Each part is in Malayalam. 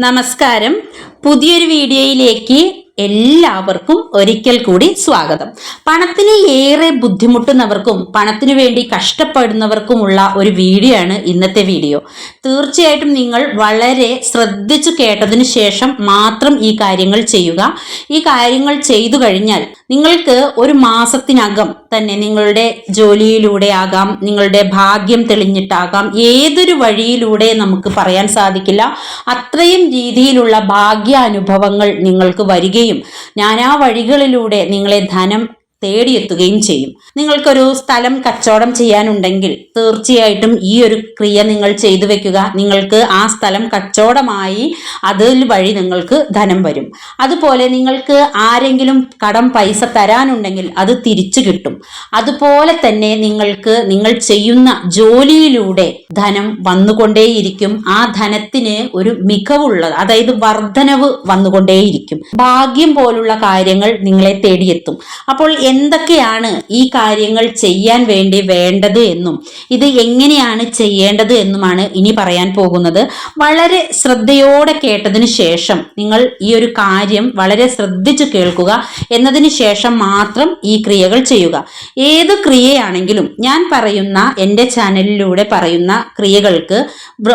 നമസ്കാരം. പുതിയൊരു വീഡിയോയിലേക്ക് എല്ലാവർക്കും ഒരിക്കൽ കൂടി സ്വാഗതം. പണത്തിന് ഏറെ ബുദ്ധിമുട്ടുന്നവർക്കും പണത്തിനു വേണ്ടി കഷ്ടപ്പെടുന്നവർക്കുമുള്ള ഒരു വീഡിയോ ആണ് ഇന്നത്തെ വീഡിയോ. തീർച്ചയായിട്ടും നിങ്ങൾ വളരെ ശ്രദ്ധിച്ചു കേട്ടതിന് ശേഷം മാത്രം ഈ കാര്യങ്ങൾ ചെയ്യുക. ഈ കാര്യങ്ങൾ ചെയ്തു കഴിഞ്ഞാൽ നിങ്ങൾക്ക് ഒരു മാസത്തിനകം തന്നെ നിങ്ങളുടെ ജോലിയിലൂടെ ആകാം നിങ്ങളുടെ ഭാഗ്യം തെളിഞ്ഞിട്ടാകാം. ഏതൊരു വഴിയിലൂടെ നമുക്ക് പറയാൻ സാധിക്കില്ല. അത്രയും രീതിയിലുള്ള ഭാഗ്യാനുഭവങ്ങൾ നിങ്ങൾക്ക് വരികയും നാനാ വഴികളിലൂടെ നിങ്ങളെ ധനം തേടിയെത്തുകയും ചെയ്യും. നിങ്ങൾക്കൊരു സ്ഥലം കച്ചവടം ചെയ്യാനുണ്ടെങ്കിൽ തീർച്ചയായിട്ടും ഈ ഒരു ക്രിയ നിങ്ങൾ ചെയ്തു വെക്കുക. നിങ്ങൾക്ക് ആ സ്ഥലം കച്ചവടമായി അതിൽ വഴി നിങ്ങൾക്ക് ധനം വരും. അതുപോലെ നിങ്ങൾക്ക് ആരെങ്കിലും കടം പൈസ തരാനുണ്ടെങ്കിൽ അത് തിരിച്ചു കിട്ടും. അതുപോലെ തന്നെ നിങ്ങൾക്ക് നിങ്ങൾ ചെയ്യുന്ന ജോലിയിലൂടെ ധനം വന്നുകൊണ്ടേയിരിക്കും. ആ ധനത്തിന് ഒരു മികവുള്ളത് അതായത് വർധനവ് വന്നുകൊണ്ടേയിരിക്കും. ഭാഗ്യം പോലുള്ള കാര്യങ്ങൾ നിങ്ങളെ തേടിയെത്തും. അപ്പോൾ എന്തൊക്കെയാണ് ഈ കാര്യങ്ങൾ ചെയ്യാൻ വേണ്ടി വേണ്ടത് എന്നും ഇത് എങ്ങനെയാണ് ചെയ്യേണ്ടത് എന്നുമാണ് ഇനി പറയാൻ പോകുന്നത്. വളരെ ശ്രദ്ധയോടെ കേട്ടതിന് ശേഷം നിങ്ങൾ ഈ ഒരു കാര്യം വളരെ ശ്രദ്ധിച്ചു കേൾക്കുക. എന്നതിന് ശേഷം മാത്രം ഈ ക്രിയകൾ ചെയ്യുക. ഏത് ക്രിയയാണെങ്കിലും ഞാൻ പറയുന്ന എന്റെ ചാനലിലൂടെ പറയുന്ന ക്രിയകൾക്ക്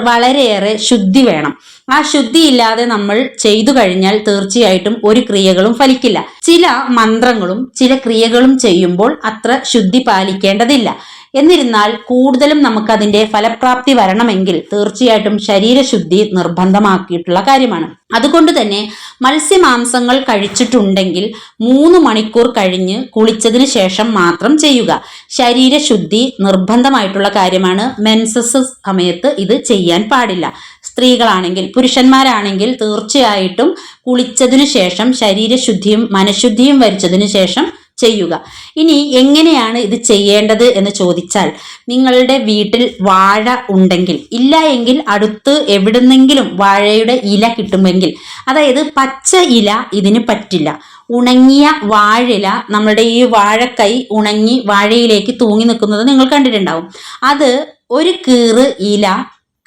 വളരെയേറെ ശുദ്ധി വേണം. ആ ശുദ്ധിയില്ലാതെ നമ്മൾ ചെയ്തു കഴിഞ്ഞാൽ തീർച്ചയായിട്ടും ഒരു ക്രിയകളും ഫലിക്കില്ല. ചില മന്ത്രങ്ങളും ചില ക്രിയകളും ചെയ്യുമ്പോൾ അത്ര ശുദ്ധി പാലിക്കേണ്ടതില്ല. എന്നിരുന്നാൽ കൂടുതലും നമുക്കതിന്റെ ഫലപ്രാപ്തി വരണമെങ്കിൽ തീർച്ചയായിട്ടും ശരീരശുദ്ധി നിർബന്ധമാക്കിയിട്ടുള്ള കാര്യമാണ്. അതുകൊണ്ട് തന്നെ മത്സ്യമാംസങ്ങൾ കഴിച്ചിട്ടുണ്ടെങ്കിൽ മൂന്ന് മണിക്കൂർ കഴിഞ്ഞ് കുളിച്ചതിന് ശേഷം മാത്രം ചെയ്യുക. ശരീരശുദ്ധി നിർബന്ധമായിട്ടുള്ള കാര്യമാണ്. മെൻസസ് സമയത്ത് ഇത് ചെയ്യാൻ പാടില്ല. സ്ത്രീകളാണെങ്കിൽ പുരുഷന്മാരാണെങ്കിൽ തീർച്ചയായിട്ടും കുളിച്ചതിനു ശേഷം ശരീരശുദ്ധിയും മനഃശുദ്ധിയും വരിച്ചതിനു ശേഷം ചെയ്യുക. ഇനി എങ്ങനെയാണ് ഇത് ചെയ്യേണ്ടത് എന്ന് ചോദിച്ചാൽ നിങ്ങളുടെ വീട്ടിൽ വാഴ ഉണ്ടെങ്കിൽ ഇല്ല എങ്കിൽ അടുത്ത് എവിടുന്നെങ്കിലും വാഴയുടെ ഇല കിട്ടുമെങ്കിൽ അതായത് പച്ച ഇല ഇതിന് പറ്റില്ല. ഉണങ്ങിയ വാഴില നമ്മുടെ ഈ വാഴക്കൈ ഉണങ്ങി വാഴയിലേക്ക് തൂങ്ങി നിൽക്കുന്നത് നിങ്ങൾ കണ്ടിട്ടുണ്ടാവും. അത് ഒരു കീറ് ഇല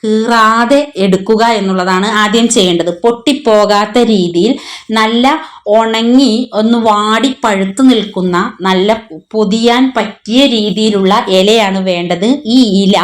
കീറാതെ എടുക്കുക എന്നുള്ളതാണ് ആദ്യം ചെയ്യേണ്ടത്. പൊട്ടിപ്പോകാത്ത രീതിയിൽ നല്ല ഉണങ്ങി ഒന്ന് വാടി പഴുത്തു നിൽക്കുന്ന നല്ല പൊതിയാൻ പറ്റിയ രീതിയിലുള്ള ഇലയാണ് വേണ്ടത്. ഈ ഇല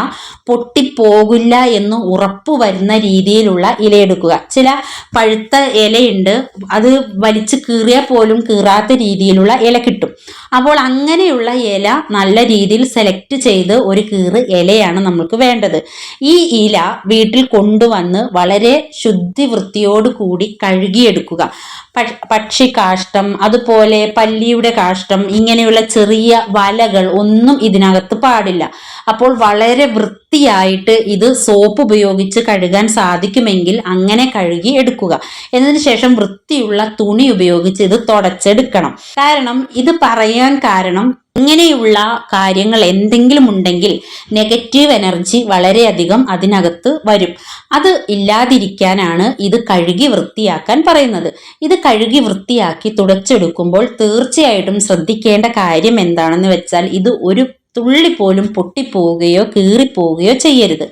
പൊട്ടിപ്പോകില്ല എന്ന് ഉറപ്പ് വരുന്ന രീതിയിലുള്ള ഇല എടുക്കുക. ചില പഴുത്ത ഇലയുണ്ട്. അത് വലിച്ചു കീറിയാൽ പോലും കീറാത്ത രീതിയിലുള്ള ഇല കിട്ടും. അപ്പോൾ അങ്ങനെയുള്ള ഇല നല്ല രീതിയിൽ സെലക്ട് ചെയ്ത് ഒരു കീറ് ഇലയാണ് നമുക്ക് വേണ്ടത്. ഈ ഇല വീട്ടിൽ കൊണ്ടുവന്ന് വളരെ ശുദ്ധി വൃത്തിയോട് കൂടി കഴുകിയെടുക്കുക. പക്ഷ- കാഷ്ടം അതുപോലെ പല്ലിയുടെ കാഷ്ടം ഇങ്ങനെയുള്ള ചെറിയ വലകൾ ഒന്നും ഇതിനകത്ത് പാടില്ല. അപ്പോൾ വളരെ വൃത്തിയായിട്ട് ഇത് സോപ്പ് ഉപയോഗിച്ച് കഴുകാൻ സാധിക്കുമെങ്കിൽ അങ്ങനെ കഴുകി എടുക്കുക. എന്നതിന് ശേഷം വൃത്തിയുള്ള തുണി ഉപയോഗിച്ച് ഇത് തുടച്ചെടുക്കണം. കാരണം ഇത് പറയാൻ കാരണം ഇങ്ങനെയുള്ള കാര്യങ്ങൾ എന്തെങ്കിലും ഉണ്ടെങ്കിൽ നെഗറ്റീവ് എനർജി വളരെയധികം അതിനകത്ത് വരും. അത് ഇല്ലാതിരിക്കാനാണ് ഇത് കഴുകി വൃത്തിയാക്കാൻ പറയുന്നത്. ഇത് കഴുകി വൃത്തിയാക്കി തുടച്ചെടുക്കുമ്പോൾ തീർച്ചയായിട്ടും ശ്രദ്ധിക്കേണ്ട കാര്യം എന്താണെന്ന് വെച്ചാൽ ഇത് ഒരു തുള്ളി പോലും പൊട്ടിപ്പോവുകയോ കീറിപ്പോവുകയോ ചെയ്യരുത്.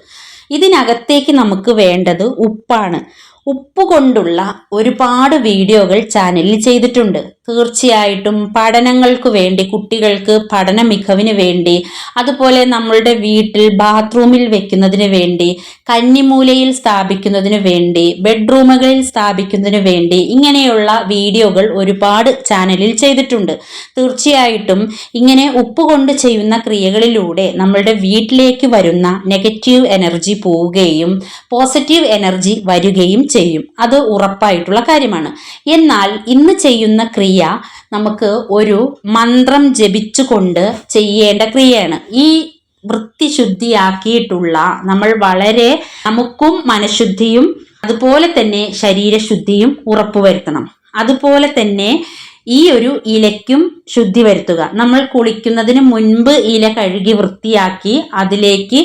ഇതിനകത്തേക്ക് നമുക്ക് വേണ്ടത് ഉപ്പാണ്. ഉപ്പ് കൊണ്ടുള്ള ഒരുപാട് വീഡിയോകൾ ചാനലിൽ ചെയ്തിട്ടുണ്ട്. തീർച്ചയായിട്ടും പഠനങ്ങൾക്ക് വേണ്ടി കുട്ടികൾക്ക് പഠന മികവിന് വേണ്ടി അതുപോലെ നമ്മളുടെ വീട്ടിൽ ബാത്റൂമിൽ വെക്കുന്നതിന് വേണ്ടി കന്നിമൂലയിൽ സ്ഥാപിക്കുന്നതിന് വേണ്ടി ബെഡ്റൂമുകളിൽ സ്ഥാപിക്കുന്നതിന് വേണ്ടി ഇങ്ങനെയുള്ള വീഡിയോകൾ ഒരുപാട് ചാനലിൽ ചെയ്തിട്ടുണ്ട്. തീർച്ചയായിട്ടും ഇങ്ങനെ ഉപ്പ് കൊണ്ട് ചെയ്യുന്ന ക്രിയകളിലൂടെ നമ്മളുടെ വീട്ടിലേക്ക് വരുന്ന നെഗറ്റീവ് എനർജി പോവുകയും പോസിറ്റീവ് എനർജി വരികയും ചെയ്യും. അത് ഉറപ്പായിട്ടുള്ള കാര്യമാണ്. എന്നാൽ ഇന്ന് ചെയ്യുന്ന ക്രിയ നമുക്ക് ഒരു മന്ത്രം ജപിച്ചുകൊണ്ട് ചെയ്യേണ്ട ക്രിയയാണ്. ഈ വൃത്തി ശുദ്ധിയാക്കിയിട്ടുള്ള നമ്മൾ വളരെ നമുക്കും മനഃശുദ്ധിയും അതുപോലെ തന്നെ ശരീരശുദ്ധിയും ഉറപ്പുവരുത്തണം. അതുപോലെ തന്നെ ഈ ഒരു ഇലയ്ക്കും ശുദ്ധി വരുത്തുക. നമ്മൾ കുളിക്കുന്നതിന് മുൻപ് ഇല കഴുകി വൃത്തിയാക്കി അതിലേക്ക്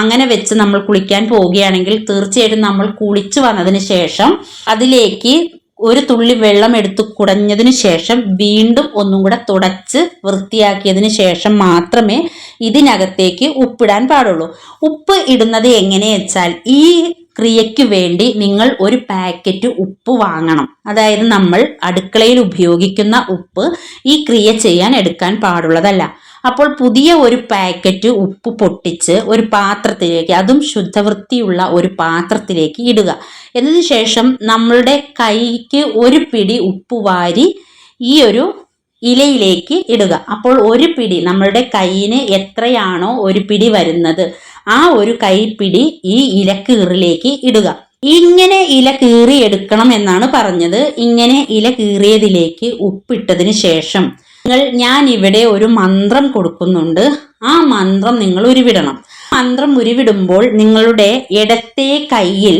അങ്ങനെ വെച്ച് നമ്മൾ കുളിക്കാൻ പോവുകയാണെങ്കിൽ തീർച്ചയായിട്ടും നമ്മൾ കുളിച്ചു വന്നതിന് ശേഷം അതിലേക്ക് ഒരു തുള്ളി വെള്ളം എടുത്ത് കുടഞ്ഞതിന് ശേഷം വീണ്ടും ഒന്നും കൂടെ തുടച്ച് വൃത്തിയാക്കിയതിന് ശേഷം മാത്രമേ ഇതിനകത്തേക്ക് ഉപ്പിടാൻ പാടുള്ളൂ. ഉപ്പ് ഇടുന്നത് എങ്ങനെ വെച്ചാൽ ഈ ക്രിയയ്ക്ക് വേണ്ടി നിങ്ങൾ ഒരു പാക്കറ്റ് ഉപ്പ് വാങ്ങണം. അതായത് നമ്മൾ അടുക്കളയിൽ ഉപയോഗിക്കുന്ന ഉപ്പ് ഈ ക്രിയ ചെയ്യാൻ എടുക്കാൻ പാടുള്ളതല്ല. അപ്പോൾ പുതിയ ഒരു പാക്കറ്റ് ഉപ്പ് പൊട്ടിച്ച് ഒരു പാത്രത്തിലേക്ക് അതും ശുദ്ധവൃത്തിയുള്ള ഒരു പാത്രത്തിലേക്ക് ഇടുക. എന്നതിന് ശേഷം നമ്മളുടെ കൈക്ക് ഒരു പിടി ഉപ്പ് വാരി ഈ ഒരു ഇലയിലേക്ക് ഇടുക. അപ്പോൾ ഒരു പിടി നമ്മളുടെ കൈയിന് എത്രയാണോ ഒരു പിടി വരുന്നത് ആ ഒരു കൈപ്പിടി ഈ ഇലക്കീറിലേക്ക് ഇടുക. ഇങ്ങനെ ഇല കീറിയെടുക്കണം എന്നാണ് പറഞ്ഞത്. ഇങ്ങനെ ഇല കീറിയതിലേക്ക് ഉപ്പിട്ടതിന് ശേഷം നിങ്ങൾ ഞാൻ ഇവിടെ ഒരു മന്ത്രം കൊടുക്കുന്നുണ്ട്. ആ മന്ത്രം നിങ്ങൾ ഉരുവിടണം. മന്ത്രം ഉരുവിടുമ്പോൾ നിങ്ങളുടെ ഇടത്തെ കയ്യിൽ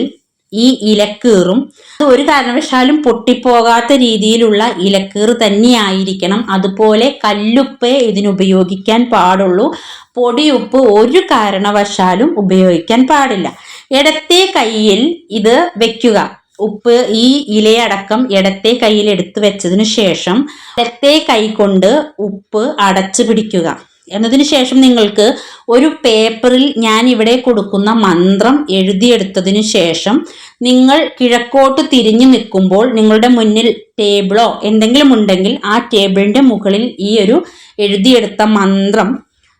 ഈ ഇലക്കീറും ഒരു കാരണവശാലും പൊട്ടിപ്പോകാത്ത രീതിയിലുള്ള ഇലക്കീറ് തന്നെയായിരിക്കണം. അതുപോലെ കല്ലുപ്പേ ഇതിനുപയോഗിക്കാൻ പാടുള്ളൂ. പൊടിയുപ്പ് ഒരു കാരണവശാലും ഉപയോഗിക്കാൻ പാടില്ല. ഇടത്തെ കയ്യിൽ ഇത് വെക്കുക. ഉപ്പ് ഈ ഇലയടക്കം ഇടത്തെ കയ്യിൽ എടുത്തു വെച്ചതിനു ശേഷം ഇടത്തെ കൈ കൊണ്ട് ഉപ്പ് അടച്ചു പിടിക്കുക. എന്നതിന് ശേഷം നിങ്ങൾക്ക് ഒരു പേപ്പറിൽ ഞാൻ ഇവിടെ കൊടുക്കുന്ന മന്ത്രം എഴുതിയെടുത്തതിനു ശേഷം നിങ്ങൾ കിഴക്കോട്ട് തിരിഞ്ഞു നിൽക്കുമ്പോൾ നിങ്ങളുടെ മുന്നിൽ ടേബിളോ എന്തെങ്കിലും ഉണ്ടെങ്കിൽ ആ ടേബിളിന്റെ മുകളിൽ ഈ ഒരു എഴുതിയെടുത്ത മന്ത്രം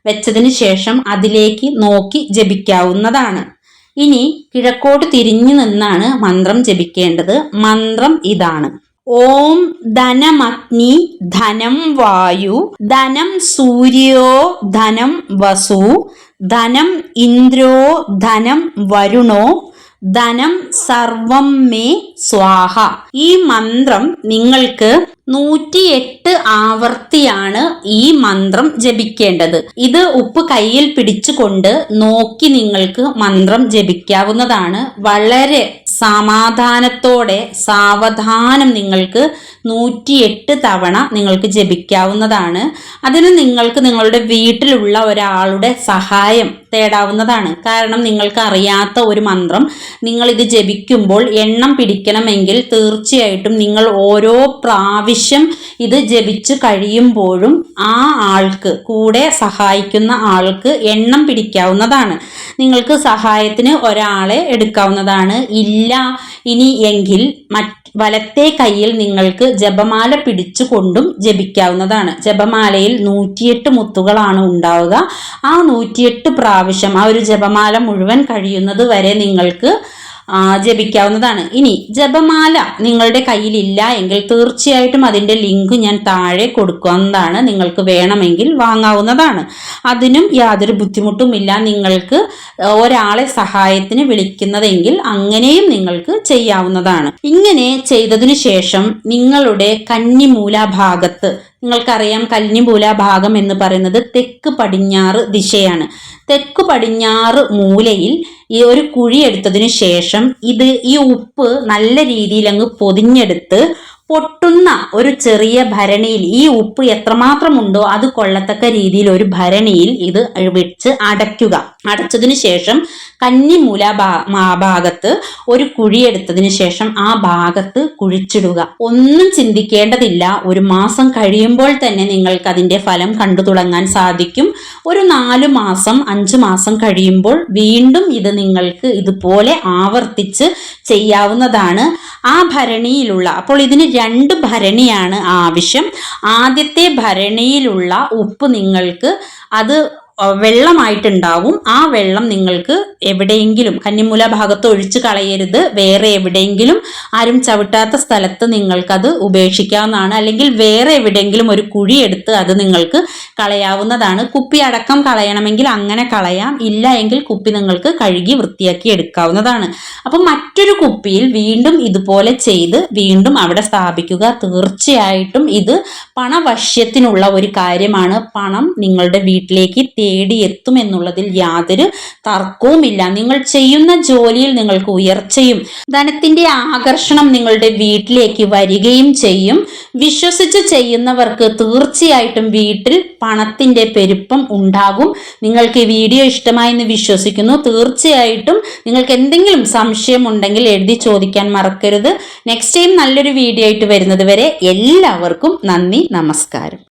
വെച്ചതിന് ശേഷം അതിലേക്ക് നോക്കി ജപിക്കാവുന്നതാണ്. ഇനി കിഴക്കോട്ട് തിരിഞ്ഞു നിന്നാണ് മന്ത്രം ജപിക്കേണ്ടത്. മന്ത്രം ഇതാണ്. ഓം ധനമഗ്നി ധനം വായു ധനം സൂര്യോ ധനം വസു ധനം ഇന്ദ്രോ ധനം വരുണോ ധനം സർവം മേ സ്വാഹ. ഈ മന്ത്രം നിങ്ങൾക്ക് നൂറ്റിയെട്ട് ആവർത്തിയാണ് ഈ മന്ത്രം ജപിക്കേണ്ടത്. ഇത് ഉപ്പ് കയ്യിൽ പിടിച്ചുകൊണ്ട് നോക്കി നിങ്ങൾക്ക് മന്ത്രം ജപിക്കാവുന്നതാണ്. വളരെ സമാധാനത്തോടെ സാവധാനം നിങ്ങൾക്ക് നൂറ്റിയെട്ട് തവണ നിങ്ങൾക്ക് ജപിക്കാവുന്നതാണ്. അതിന് നിങ്ങൾക്ക് നിങ്ങളുടെ വീട്ടിലുള്ള ഒരാളുടെ സഹായം തേടാവുന്നതാണ്. കാരണം നിങ്ങൾക്ക് അറിയാത്ത ഒരു മന്ത്രം നിങ്ങൾ ഇത് ജപിക്കുമ്പോൾ എണ്ണം പിടിക്കണമെങ്കിൽ തീർച്ചയായിട്ടും നിങ്ങൾ ഓരോ പ്രാവശ്യം ഇത് ജപിച്ചു കഴിയുമ്പോഴും ആ ആൾക്ക് കൂടെ സഹായിക്കുന്ന ആൾക്ക് എണ്ണം പിടിക്കാവുന്നതാണ്. നിങ്ങൾക്ക് സഹായത്തിന് ഒരാളെ എടുക്കാവുന്നതാണ്. ഇല്ല ഇനി എങ്കിൽ വലത്തെ കയ്യിൽ നിങ്ങൾക്ക് ജപമാല പിടിച്ചു കൊണ്ടും ജപിക്കാവുന്നതാണ്. ജപമാലയിൽ നൂറ്റിയെട്ട് മുത്തുകളാണ് ഉണ്ടാവുക. ആ നൂറ്റിയെട്ട് പ്രാവശ്യം ആ ഒരു ജപമാല മുഴുവൻ കഴിയുന്നത് വരെ നിങ്ങൾക്ക് ജപിക്കാവുന്നതാണ് ഇനി ജപമാല നിങ്ങളുടെ കയ്യിലില്ല എങ്കിൽ തീർച്ചയായിട്ടും അതിന്റെ ലിങ്ക് ഞാൻ താഴെ കൊടുക്കുന്നതാണ്. നിങ്ങൾക്ക് വേണമെങ്കിൽ വാങ്ങാവുന്നതാണ്. അതിനും യാതൊരു ബുദ്ധിമുട്ടുമില്ല. നിങ്ങൾക്ക് ഒരാളെ സഹായത്തിന് വിളിക്കുന്നതെങ്കിൽ അങ്ങനെയും നിങ്ങൾക്ക് ചെയ്യാവുന്നതാണ്. ഇങ്ങനെ ചെയ്തതിനു ശേഷം നിങ്ങളുടെ കന്നിമൂല ഭാഗത്ത് നിങ്ങൾക്കറിയാം കല്ലിമൂല ഭാഗം എന്ന് പറയുന്നത് തെക്ക് പടിഞ്ഞാറ് ദിശയാണ്. തെക്ക് പടിഞ്ഞാറ് മൂലയിൽ ഈ ഒരു കുഴി എടുത്തതിന് ശേഷം ഇത് ഈ ഉപ്പ് നല്ല രീതിയിൽ അങ്ങ് പൊതിഞ്ഞെടുത്ത് പൊട്ടുന്ന ഒരു ചെറിയ ഭരണിയിൽ ഈ ഉപ്പ് എത്രമാത്രം ഉണ്ടോ അത് കൊള്ളത്തക്ക രീതിയിൽ ഒരു ഭരണിയിൽ ഇത് വെച്ച് അടയ്ക്കുക. അടച്ചതിന് ശേഷം കന്നിമൂല ഭാഗത്ത് ഒരു കുഴിയെടുത്തതിന് ശേഷം ആ ഭാഗത്ത് കുഴിച്ചിടുക. ഒന്നും ചിന്തിക്കേണ്ടതില്ല. ഒരു മാസം കഴിയുമ്പോൾ തന്നെ നിങ്ങൾക്ക് അതിന്റെ ഫലം കണ്ടു തുടങ്ങാൻ സാധിക്കും. ഒരു നാല് മാസം അഞ്ചു മാസം കഴിയുമ്പോൾ വീണ്ടും ഇത് നിങ്ങൾക്ക് ഇതുപോലെ ആവർത്തിച്ച് ചെയ്യാവുന്നതാണ്. ആ ഭരണിയിലുള്ള അപ്പോൾ ഇതിന് രണ്ട് ഭരണിയാണ് ആവശ്യം. ആദ്യത്തെ ഭരണിയിലുള്ള ഉപ്പ് നിങ്ങൾക്ക് അത് വെള്ളമായിട്ടുണ്ടാവും. ആ വെള്ളം നിങ്ങൾക്ക് എവിടെയെങ്കിലും കന്നിമൂല ഭാഗത്ത് ഒഴിച്ചു കളയരുത്. വേറെ എവിടെയെങ്കിലും ആരും ചവിട്ടാത്ത സ്ഥലത്ത് നിങ്ങൾക്കത് ഉപേക്ഷിക്കാവുന്നതാണ്. അല്ലെങ്കിൽ വേറെ എവിടെയെങ്കിലും ഒരു കുഴി എടുത്ത് അത് നിങ്ങൾക്ക് കളയാവുന്നതാണ്. കുപ്പി അടക്കം കളയണമെങ്കിൽ അങ്ങനെ കളയാം. ഇല്ല എങ്കിൽ കുപ്പി നിങ്ങൾക്ക് കഴുകി വൃത്തിയാക്കി എടുക്കാവുന്നതാണ്. അപ്പം മറ്റൊരു കുപ്പിയിൽ വീണ്ടും ഇതുപോലെ ചെയ്ത് വീണ്ടും അവിടെ സ്ഥാപിക്കുക. തീർച്ചയായിട്ടും ഇത് പണവശ്യത്തിനുള്ള ഒരു കാര്യമാണ്. പണം നിങ്ങളുടെ വീട്ടിലേക്ക് തേടിയെത്തും എന്നുള്ളതിൽ യാതൊരു തർക്കവുമില്ല നിങ്ങൾ ചെയ്യുന്ന ജോലിയിൽ നിങ്ങൾക്ക് ഉയർച്ചയും ധനത്തിന്റെ ആകർഷണം നിങ്ങളുടെ വീട്ടിലേക്ക് വരികയും ചെയ്യും. വിശ്വസിച്ച് ചെയ്യുന്നവർക്ക് തീർച്ചയായിട്ടും വീട്ടിൽ പണത്തിന്റെ പെരുപ്പം ഉണ്ടാകും. നിങ്ങൾക്ക് ഈ വീഡിയോ ഇഷ്ടമായി എന്ന് വിശ്വസിക്കുന്നു. തീർച്ചയായിട്ടും നിങ്ങൾക്ക് എന്തെങ്കിലും സംശയം ഉണ്ടെങ്കിൽ എഴുതി ചോദിക്കാൻ മറക്കരുത്. നെക്സ്റ്റ് ടൈം നല്ലൊരു വീഡിയോ ആയിട്ട് വരുന്നത് വരെ എല്ലാവർക്കും നന്ദി നമസ്കാരം.